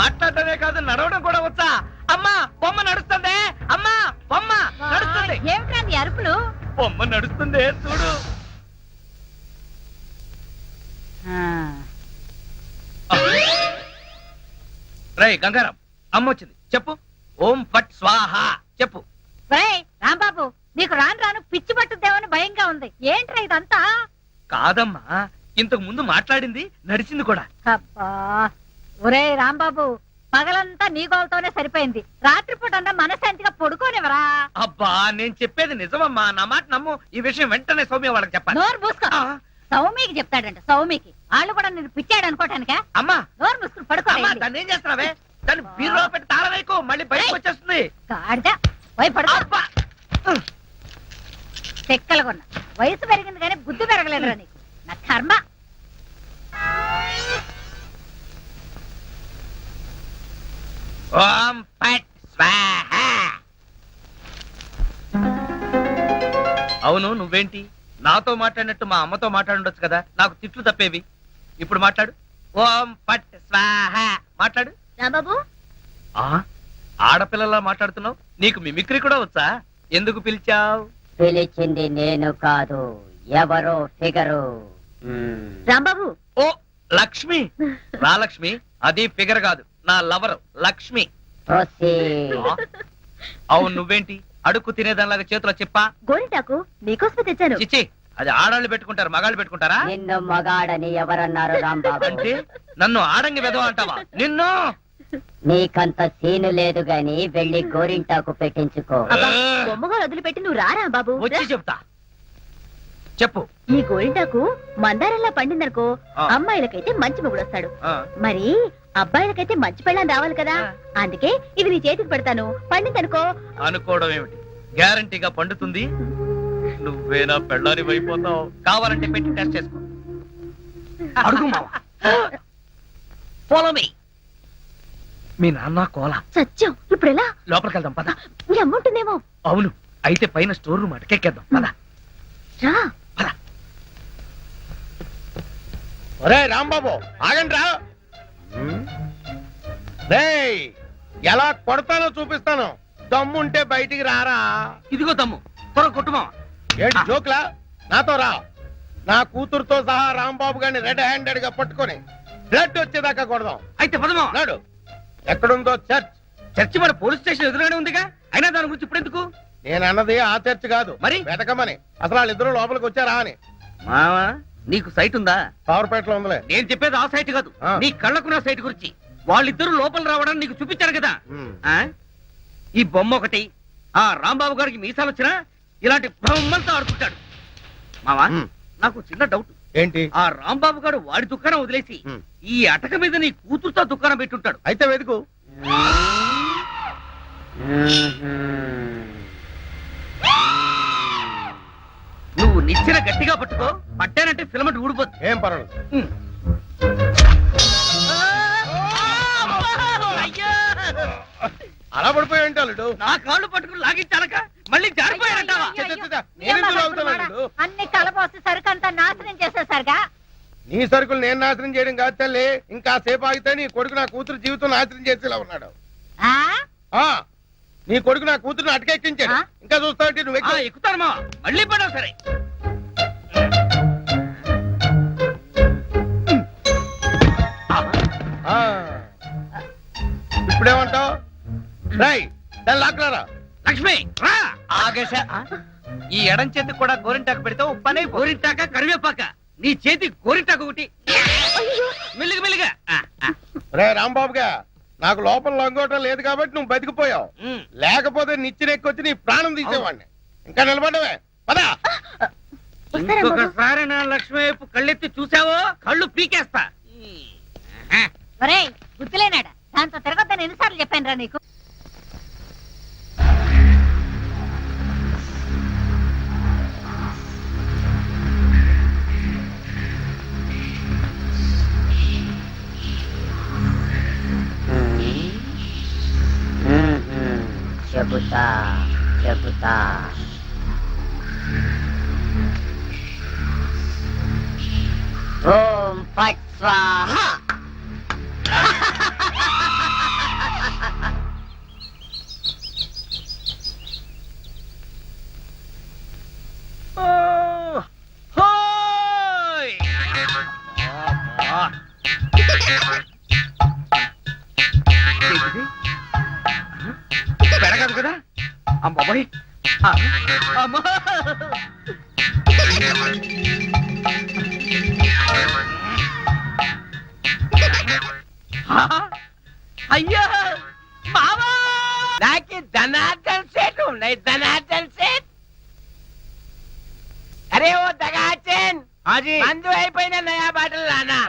మాట్లాడటమే కాదు నడవడం కూడా వచ్చా. అమ్మా బొమ్మ నడుస్తుంది. అమ్మా బొమ్మ నడుస్తుంది. ఏమిట్రా నీ అరుపులు? బొమ్మ నడుస్తుంది చూడు. రై గంగారం అమ్మ వచ్చింది చెప్పు. ఓం ఫట్ స్వాహ. చెప్పు. రాంబాబు నీకు రాను రాను పిచ్చి పట్టుద్దేమని భయంగా ఉంది. ఏంట్రా ఇదంతా? కాదమ్మా ఇంతకు ముందు మాట్లాడింది నడిచింది కూడా. అబ్బా ఒరేయ్ రాంబాబు పగలంతా నీ గోలతోనే సరిపోయింది. రాత్రిపూట మనశాంతిగా పడుకోనివరా అబ్బా నేను చెప్పేది నిజమమ్మా. నా మాట నమ్ము. ఈ విషయం వెంటనే సౌమ్య వాళ్ళకి చెప్పాలి. నోరు మూసుకో. ఆ, సౌమికి చెప్తాడంట సౌమికి వాళ్ళు కూడా నేను పిచ్చాడు అనుకోటానికా? అమ్మా. నోరు మూసుకుని పడుకో అమ్మా దాన్ని ఏం చేస్తున్నావే? దాన్ని బీరులో పెట్టి తాళం వేయకు. మళ్ళీ బయటకు వచ్చేస్తుంది. గాడిద పోయి పడుకో. అబ్బా! చెక్కలుగొన్న వయసు పెరిగింది కానీ బుద్ధి పెరగలేదురా నీకు. నా కర్మ. ఓం ఫట్ స్వాహ. అవును నువ్వేంటి? నాతో మాట్లాడినట్టు మా అమ్మతో మాట్లాడుండొచ్చు కదా. నాకు తిట్లు తప్పేవి. ఇప్పుడు మాట్లాడు. ఓం ఫట్ స్వాహ. మాట్లాడు. రాంబాబు ఆ ఆడపిల్లలా మాట్లాడుతున్నావు? నీకు మిమిక్రీ కూడా వచ్చా? ఎందుకు పిలిచావు? పిలిచింది నేను కాదు. ఎవరో ఫిగరు. రాంబాబు. ఓ లక్ష్మి. రా లక్ష్మి. అది ఫిగర్ కాదు. నా లవర్ లక్ష్మి? అవును నువ్వేంటి? అడుక్కు తినేదానిలాగా చేతిలో చెప్పా? గోరింటాకు నీకోసమే తెచ్చాను. చిచ్చి అది ఆడాళ్ళు పెట్టుకుంటారు మగాళ్ళు పెట్టుకుంటారా? నిన్ను మగాడని ఎవరన్నారు రాంబాబు? అంటే నన్ను ఆడంగి వెదవ అంటావా? నిన్ను! నీకంత సీను లేదు గాని వెళ్ళి గోరింటాకు పెట్టించుకో. అబ్బా, బొమ్మగా వదిలిపెట్టి నువ్వు రారా బాబు వచ్చి చెప్తా. చెప్పు. ఈ గోరింటాకు మందారంలా పండిందనుకో ఆ. అమ్మాయిలకైతే మంచి మొగుడు వస్తాడు ఆ, మరి అబ్బాయిలకైతే మంచి పెళ్ళాం రావాలి కదా. అందుకే ఇది నీ చేతికి పెడతాను. పండిందనుకో. అనుకోవడం ఏమిటి? గ్యారంటీగా పండుతుంది? నువ్వేనా పెళ్ళారి అయిపోతావు? కావాలంటే పెట్టి టెస్ట్ చేసుకో. అడుగు మావా. మీ నాన్న కోల. సత్యం. ఇప్పుడు ఎలా లోపలికి వెళ్దాం పద నీ అమ్ముంటుందేమో అవును. అయితే పైన స్టోర్ రూమ్ అటకెక్కేద్దాం పద. రా. ఒరే రాంబాబు ఆగండి రా ఎలా కొడతానో చూపిస్తాను. దమ్ముంటే బయటికి రారా. ఇదిగో తమ్ము త్వర మావా ఏంటి జోక్లా? నాతో రా. నా కూతురుతో సహా రాంబాబు గారిని రెడ్ హ్యాండెడ్గా పట్టుకొని బ్లడ్ వచ్చేదాకా కొడదాం. అయితే పదమా నాడు. ఎక్కడుందో చర్చ్ చర్చి మన పోలీస్ స్టేషన్ ఎదురుగానే ఉందిగా? అయినా దాని గురించి ఇప్పుడు ఎందుకు నేను అన్నది ఆ చర్చ్ కాదు. మరి? వెతకమని. అసలు వాళ్ళిద్దరూ లోపలికి వచ్చారా అని. మావా నీకు సైట్ ఉందా? పవర్పేటలో ఉందిలే. నేను చెప్పేది ఆ సైట్ కాదు. ఆ. నీ కళ్ళకున్న సైట్ గురించి. వాళ్ళిద్దరూ లోపల రావడానికి నీకు చూపించారు కదా. ఉమ్. ఆ? ఈ బొమ్మ ఒకటి ఆ రాంబాబు గారికి మీసాలు వచ్చినా ఇలాంటి బ్రహ్మంతో ఆడుకుంటాడు. మావా ఉమ్. నాకు చిన్న డౌట్. ఏంటి? ఆ రాంబాబు గారు వాడి దుకాణం వదిలేసి ఉమ్. ఈ అటక మీద నీ కూతురుతో దుకాణం పెట్టుంటాడు. అయితే వెతుకు. నిచ్చిన గట్టిగా పట్టుకో. పట్టానంటే ఫిలమెంట్ ఊడిపోద్ది. ఏం పర్వాలేదు. అయ్యో! అలా పడిపోయి ఉంటాడు నా కాళ్ళు పట్టుకుని లాగించాలక మళ్ళీ జారిపోయారంటావా? చెత్త, చెత్త, చెత్త. నేనెందుకు లాగుతాను అన్ని కలపోసి సరుకంతా నాశనం చేసేసరిగా? నీ సరుకులు నేను నాశనం చేయడం కాదు తల్లి. ఇంకా సేపు ఆగితే నీ కొడుకు నా కూతురు జీవితం నాశనం చేసేలా ఉన్నాడు. ఆ? ఆ నీ కొడుకు నా కూతురుని అటకెక్కించాడు. ఆ? ఇంకా చూస్తావంటే నువ్వు ఆ, ఎక్కుతాను మళ్ళీ పడవు సరే. రై దాన్ని లాక్కలారా లక్ష్మి రా! ఆగేశ ఈ ఎడం చేతికి కూడా గోరింటాకు పెడితే ఉప్పనే గోరింటాక కరివేపాక. నీ చేతి గోరింటాకు ఒకటి. మెల్లిగా. రే రాంబాబుగా నాకు లోపల లొంగోటం లేదు కాబట్టి నువ్వు బతికిపోయావు. ఉమ్. లేకపోతే నిచ్చినెక్కొచ్చి నీ ప్రాణం తీసేవాడిని. ఇంకా నిలబడవే పదా. ఇంకొకసారి నా లక్ష్మి వైపు కళ్ళెత్తి చూసావో? కళ్ళు పీకేస్తా. ఒరేయ్ గుర్తులేనాడా? దాంతో తిరగద్దని ఎన్నిసార్లు చెప్పాను రా నీకు? చెబుతా చెబుతా ఓం పట్ స్వాహ Thank you. అమ్మాయి అమ్మా. అయ్యా మామా నాకు ధనార్దన్ సేట్ ఉన్నాయి ధనార్దన్ సేట్. అరే ఓ దగాచన్. హాజీ మందు అయిపోయిన నయా బాటలు రానా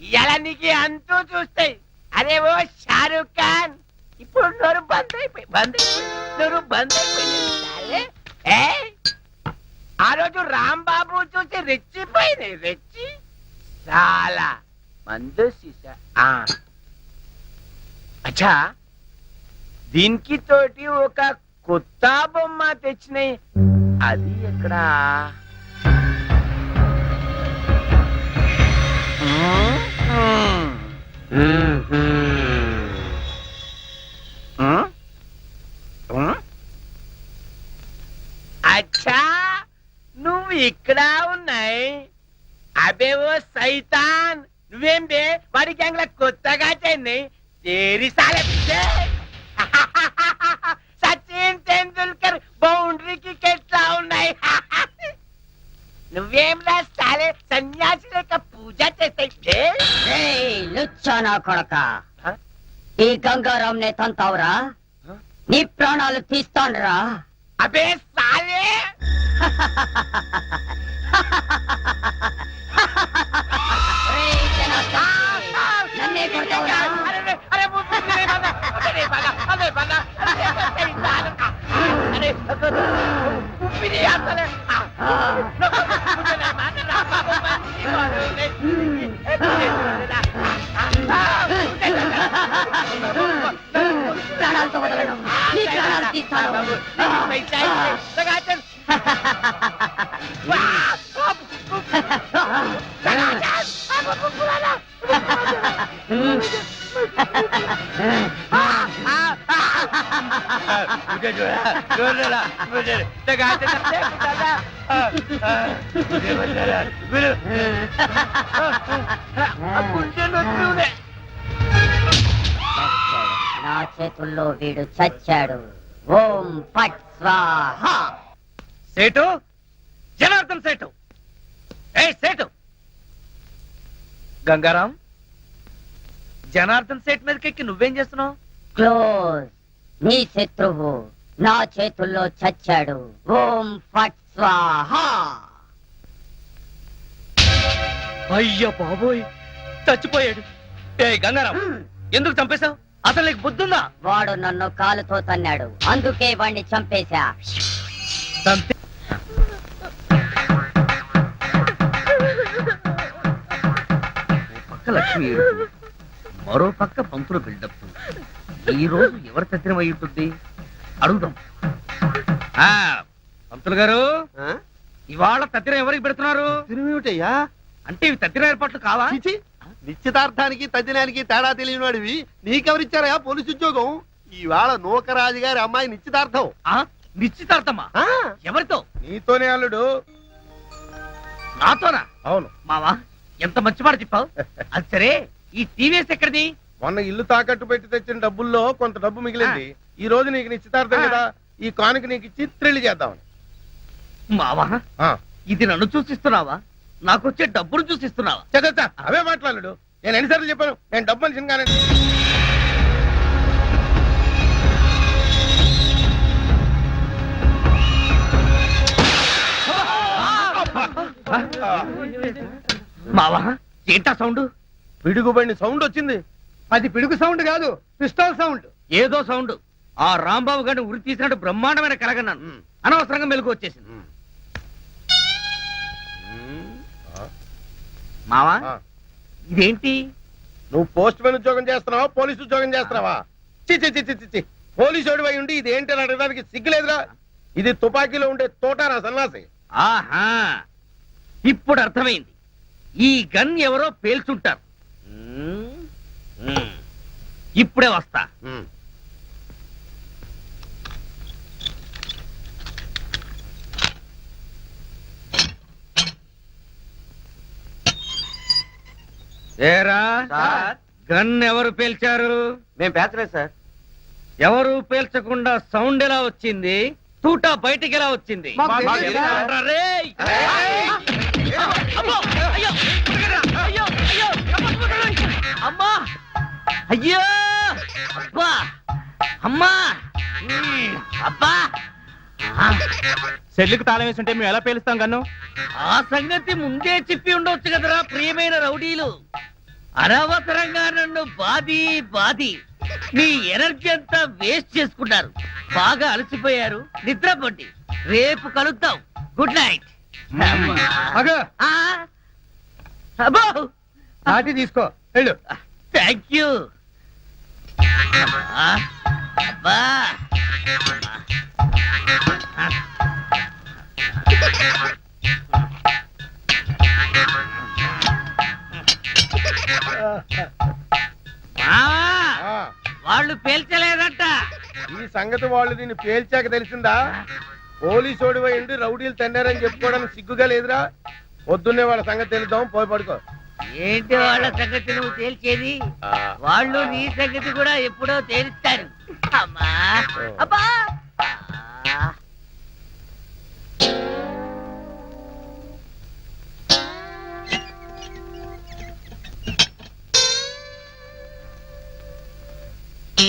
ఇలా నీకు అంతూ చూస్తాయి. అరే ఓ షారూక్ ఖాన్. ఇప్పుడు నోరు బంద్ అయిపోయి బంద్ అయిపోయి నోరు బంద్ అయిపోయింది సరే? ఏయ్, ఆ రోజు రాంబాబు చూసి రెచ్చిపోయింది రెచ్చి? చాలా. మందు సీసా. ఆ. అచ్చా దీనికి తోటి ఒక కొత్త బొమ్మ తెచ్చినాయి. అది ఎక్కడ? అచ్చా నువ్వు ఇక్కడ ఉన్నాయి. అబే ఓ సైతాన్. నువ్వేం బే వాడి గ్యాంగ్ కొత్తగా చెన్నై తేరి సాలే పిచ్చే. సచిన్ టెండూల్కర్ బౌండరీకి ఎట్లా ఉన్నాయి? నువ్వేం రా సాలే సన్యాసి లేక పూజ చేస్తాయి కొడక? ఈ గంగారాం నే తంతావురా? నీ ప్రాణాలు తీస్తానురా. అబే సాలే నన్నే కొడతావురా? అరే ప్రాణాలతో వదలను నీ ప్రాణాలు తీస్తాను मुझे जो है छोड़ देना मुझे लगा दे मुझे बचा ला मुझे నా చేతుల్లో వీడు చచ్చాడు. ఓం పట్ స్వాహ. సేటు? జనార్దన్ సేటు. ఏ సేటు. గంగారాం జనార్దన్ సేట్ మీదకెక్కి నువ్వేం చేస్తున్నావు? క్లోజ్. నీ శత్రువు నా చేతుల్లో చచ్చాడు. ఓం ఫట్ స్వాహ. అయ్య బాబోయ్ చచ్చిపోయాడు. ఏ గంగారాం ఎందుకు చంపేశావు? అసలు నీకు బుద్ధుందా? వాడు నన్ను కాలుతో తన్నాడు. అందుకే వాణ్ణి చంపేశా. చంపి ఓ పక్క లక్ష్మి ఏడుపు, మరో పక్క పంతులు బిల్డప్. ఈ రోజు ఎవరి తద్దినం అయి ఉంటుంది? అడుగుదాం. ఆ, పంతులు గారు ఇవాళ తద్దినం ఎవరికి పెడుతున్నారు? తిరుమిటయ్యా అంటే ఇవి తద్దిన ఏర్పాట్లు కావా? చిచి! నిశ్చితార్థానికి తద్దినానికి తేడా తెలియని వాడివి నీకెవరిచ్చారా పోలీసు ఉద్యోగం? ఇవాళ నూకరాజు గారి అమ్మాయి నిశ్చితార్థం. ఆ, నిశ్చితార్థమా? ఆ, ఎవరితో? నీతోనే అల్లుడు. నాతోనా? అవును. మావా ఎంత మంచి మాట చెప్పావు. అది సరే ఈ టీవీఎస్ ఎక్కడిది? మొన్న ఇల్లు తాకట్టు పెట్టి తెచ్చిన డబ్బుల్లో కొంత డబ్బు మిగిలింది. ఈ రోజు నీకు నిశ్చితార్థం ఆ. కదా. ఈ కానుక నీకు ఇచ్చి త్రిల్లి చేద్దామని. మావా ఆ, ఇది నన్ను చూసిస్తున్నావా నాకు వచ్చే డబ్బును చూసిస్తున్నావా చచ్చా అవే మాట్లాడు నేను ఎన్నిసార్లు చెప్పాను నేను డబ్బు మనిషిని కానీ మావా ఏంటా సౌండ్? పిడుగుబడిన సౌండ్ వచ్చింది. అది పిడుగు సౌండ్ కాదు పిస్టల్ సౌండ్. ఏదో సౌండ్. ఆ రాంబాబు గారిని ఉరి తీసినట్టు బ్రహ్మాండమైన కలగన్నాను. అనవసరంగా మెలకు వచ్చేసింది. మావా. ఇదేంటి? నువ్వు పోస్ట్ మ్యాన్ ఉద్యోగం చేస్తున్నావా పోలీసు ఉద్యోగం చేస్తున్నావా? చి చి చి చి, చి చి. పోలీసు అయి ఉండి ఇది ఏంటి అని అడగడానికి సిగ్గులేదురా. ఇది తుపాకీలో ఉండే తోటారా సన్నాసి ఆహా ఇప్పుడు అర్థమైంది. ఈ గన్ ఎవరో పేల్చుంటారు. ఇప్పుడే వస్తా. ఏరా? గన్ ఎవరు పేల్చారు? మేము పేర్చలేదు సార్. ఎవరు పేల్చకుండా సౌండ్ ఎలా వచ్చింది? తూటా బయటికి ఎలా వచ్చింది. అమ్మో! అయ్యో! అబ్బా! అబ్బా! సెల్లుకు తాళం వేసి ఉంటే మేము ఎలా పేలుస్తాం కన్ను ఆ సంగతి ముందే చెప్పి ఉండొచ్చు కదరా ప్రియమైన రౌడీలు. అనవసరంగా నన్ను బాది బాది మీ ఎనర్జీ అంతా వేస్ట్ చేసుకున్నారు బాగా అలసిపోయారు. నిద్రపోండి. రేపు కలుద్దాం. Good night. అబ్బో! నాటి తీసుకో. వెళ్ళు. థ్యాంక్ యూ అబ్బా. ఆ, వాళ్ళు పేల్చలేదట. ఈ సంగతి వాళ్ళు నిన్ను పేల్చాక తెలిసిందా? పోలీసు ఓడిపోయి ఉండి రౌడీలు తన్నారని చెప్పుకోవడానికి సిగ్గుగా లేదురా? పొద్దున్నే వాళ్ళ సంగతి తెలుద్దాం పోయి పడుకో. ఏంటి వాళ్ళ సంగతి నువ్వు తేల్చేది? ఆ, వాళ్ళు నీ సంగతి కూడా ఎప్పుడో తేలుస్తారు. అమ్మా. అబ్బా! ఓం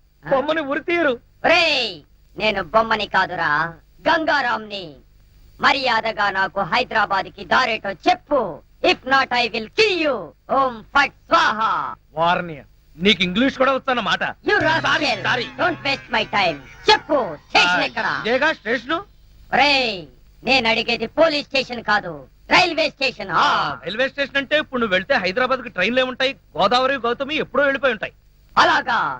బొమ్మని ఉరి తీయరు నేను బొమ్మని కాదురా. గంగారాంని మర్యాదగా నాకు హైదరాబాద్కి దారేటో చెప్పు. If not I will kill you ఓం ఫట్ స్వాహ. వారిని. నీకు ఇంగ్లీష్ కూడా Sorry, sorry. Don't waste my time చెప్పు. స్టేషన్ ఎక్కడ? స్టేషను? ఒరేయ్ నేను అడిగేది పోలీస్ స్టేషన్ కాదు. Railway station. ఆ, రైల్వే స్టేషన్ అంటే ఇప్పుడు నువ్వు వెళ్తే హైదరాబాద్కి ట్రైన్లు ఏముంటాయి? గోదావరి గౌతమి ఎప్పుడో వెళ్ళిపోయి ఉంటాయి. అలాగా.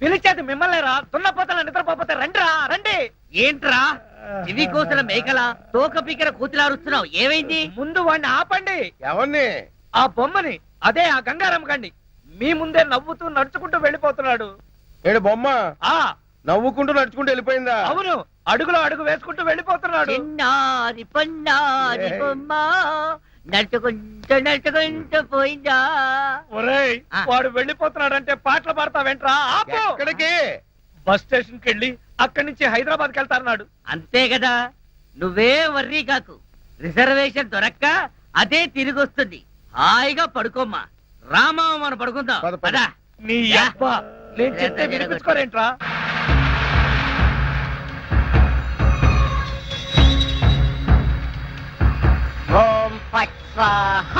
పిలిచేది మిమ్మల్ని రా. దున్నపోతల నిద్రపోతే రండిరా రండి. ఏంట్రా? ఇవి కోసిన మేకల? తోక పీకర కూతులారుస్తున్నావు ఏమైంది? ముందు వాడిని ఆపండి. ఎవరిని ఆ బొమ్మని అదే ఆ గంగారాం కండి మీ ముందే నవ్వుతూ నడుచుకుంటూ వెళ్ళిపోతున్నాడు. ఏడు బొమ్మ? ఆ. నవ్వుకుంటూ నడుచుకుంటూ వెళ్ళిపోయిందా? అవును. అడుగులో అడుగు వేసుకుంటూ వెళ్ళిపోతున్నాడు. చిన్నారి పొన్నారి బొమ్మ. నడుచుకుంటూ నడుచుకుంటూ పోయిందా? ఒరేయ్ ఆ. వాడు వెళ్ళిపోతున్నాడంటే పాటలు పాడతావేంట్రా? ఆపు! ఎక్కడికి? బస్ స్టేషన్కి వెళ్ళి అక్కడి నుంచి హైదరాబాద్కి వెళ్తారన్నాడు అంతే కదా? నువ్వే వర్రీ కాకు. రిజర్వేషన్ దొరక్క అదే తిరిగి వస్తుంది హాయిగా పడుకోమ్మా. రామా మనం పడుకుందాం. పద, పద. పదా. నీ యా. అబ్బా నేను చెప్తే వినిపించుకోరేంట్రా? ఫట్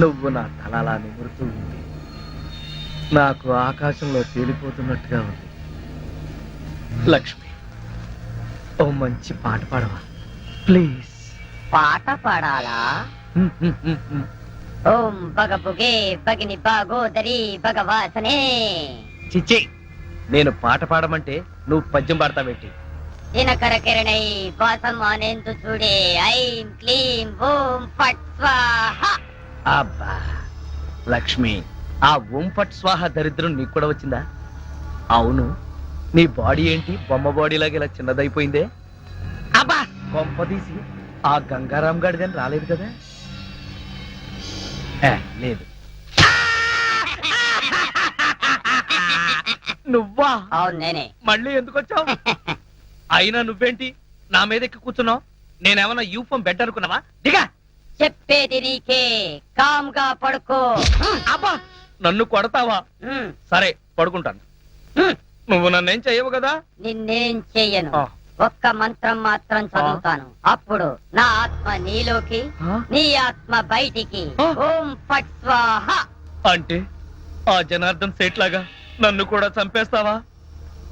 నువ్వు నా తలలా నిమురుతూ ఉంది. నాకు ఆకాశంలో తేలిపోతున్నట్టుగా ఉంది. లక్ష్మి ఓ మంచి పాట పాడవా? ప్లీజ్. పాట పాడాలా? ఓం బగబుగే బగిని బాగోదరి భగవాసనే. చిచ్చి నేను పాట పాడమంటే నువ్వు పద్యం పాడతావేంటి? దినకర కిరణై వాసమానేందు చూడే ఐం క్లీం ఓం ఫట్ స్వాహ. అబ్బా లక్ష్మి ఆ ఓంపట్ స్వాహ దరిద్రం నీకు కూడా వచ్చిందా? అవును నీ బాడీ ఏంటి? బొమ్మ బాడీ లాగా ఇలా చిన్నదైపోయిందే? అబ్బా కొంపదీసి ఆ గంగారాం గడిదని రాలేదు కదా? లేదు. నువ్వా? అవును నేనే. మళ్ళీ ఎందుకు వచ్చావు అయినా నువ్వేంటి నా మీద ఎక్కి కూర్చున్నావు? నేనేమన్నా యూఫం బెడ్ అనుకున్నావా? దిగా! చెప్పేది నీకే. కామ్గా పడుకో. అబ్బా నన్ను కొడతావా? సరే పడుకుంటాను. నువ్వు నన్నేం చెయ్యవు కదా? నిన్నేం చెయ్యను. ఆ. ఒక్క మంత్రం మాత్రం చదువుతాను. అప్పుడు నా ఆత్మ నీలోకి ఆ? నీ ఆత్మ బయటికి. ఆ. ఓం ఫట్ స్వాహ. అంటే ఆ జనార్దన్ సేట్ లాగా నన్ను కూడా చంపేస్తావా?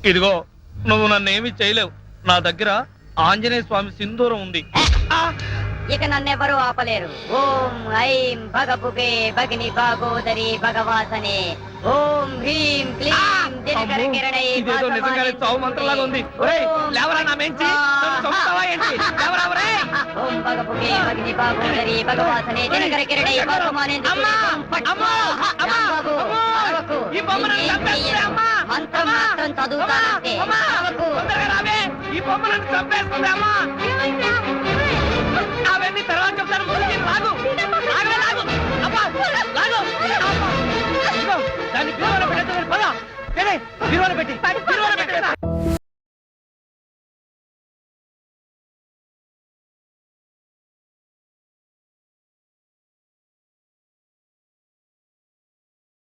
ఇదిగో నువ్వు నన్నేమి చేయలేవు. నా దగ్గర ఆంజనేయ స్వామి సింధూరం ఉంది. ఆ! ఇక నన్నెవరూ ఆపలేరు ఓం ఐం భగభుగే భగిని భాగోదరి భగవాసనే ఓం హ్రీం క్లీం దినకర కిరణై ఇదేదో నిజంగానే చావు మంత్రంలాగా ఉంది ఒరేయ్, లేవరా నా మెంచి చంపుతావా ఏంటి లేవరా ఒరేయ్. ఓం భగభుగే భగిని భాగోదరి భగవాసనే దినకర కిరణై అమ్మా! అమ్మా! అమ్మా! అరవకు. ఈ బొమ్మను చంపేస్తుంది. అమ్మా! మంత్రం అమ్మా! తొందరగా రావే. ఈ బొమ్మ నన్ను చంపేస్తుంది, అమ్మా. అవన్నీ తర్వాత చెప్తాను. ముందు మీరు లాగు. లాగవే, లాగు. అబ్బా లాగు. ఇదిగో, దాన్ని బీరువాలో పెట్టేద్దాం, పద. ఏలే, బీరువాలో పెట్టి. బీరువాలో